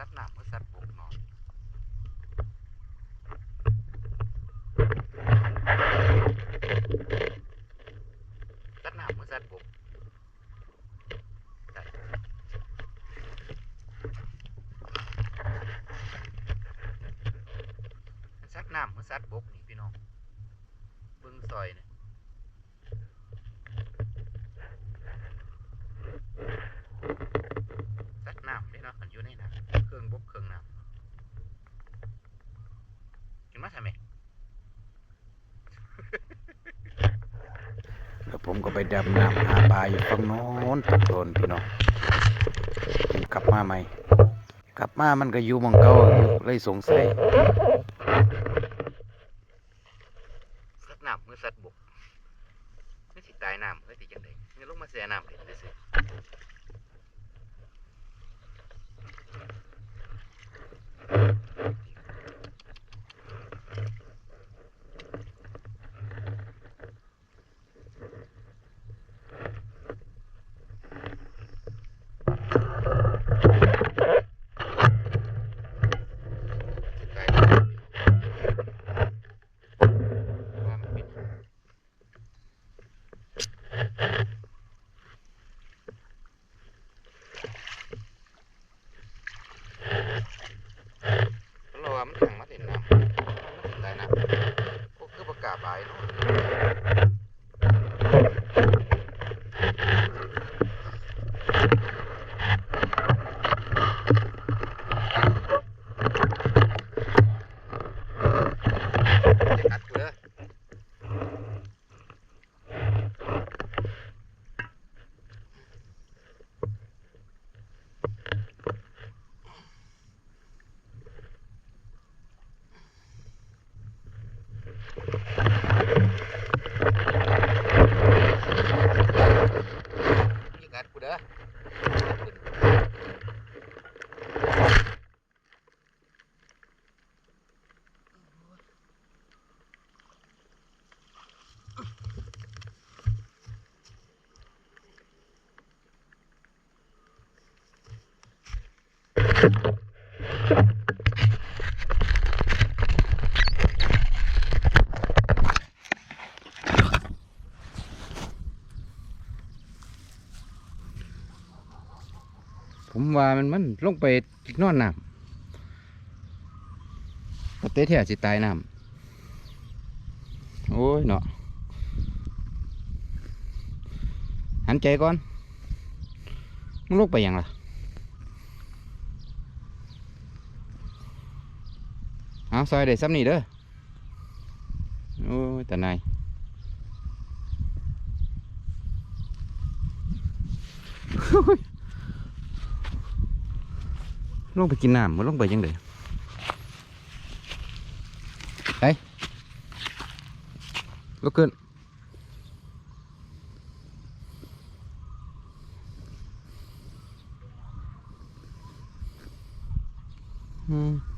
สัตว์น้ำหรือสัตว์บกเนาะสัตว์น้ำหรือสัตว์บกได้สัตว์น้ำหรือสัตว์บกนี่พี่น้องเบิ่งซอยเนี่ มาทำไมแล้วผมก็ไปดำน้ำหาปลาอยู่ฝั่งโน้นตะโดนพี่น้องผมกลับมาใหม่กลับมามันก็อยู่หมองเก่าอยู่เลยสงสัยสัตว์น้ำมือสัตว์บกไม่สิตายน้ำเฮ้ยติจังไดนี่ลงมาเสียน้ำเลยซื่อๆตายน้ำว่ามันเป็น เราว่ามันถังมาเห็นน้ำมันถึงได้น้ำพวกคือประกาศบายเนาะอย่ากัดกูเด้ออย่ากัดกูเด้อ ผมว่ามันมันลงไปนอนน้ำปเตะเที่ยสิตายน้ำโอ้ยเนาะหันใจก่อนมึงลงไปยังล่ะ เอาซอยได้ซ้ำนี่เด้อโอ้ยแต่นาย ลงไปกินน้ำมันลงไปยังไงไปลุกขึ้นอืม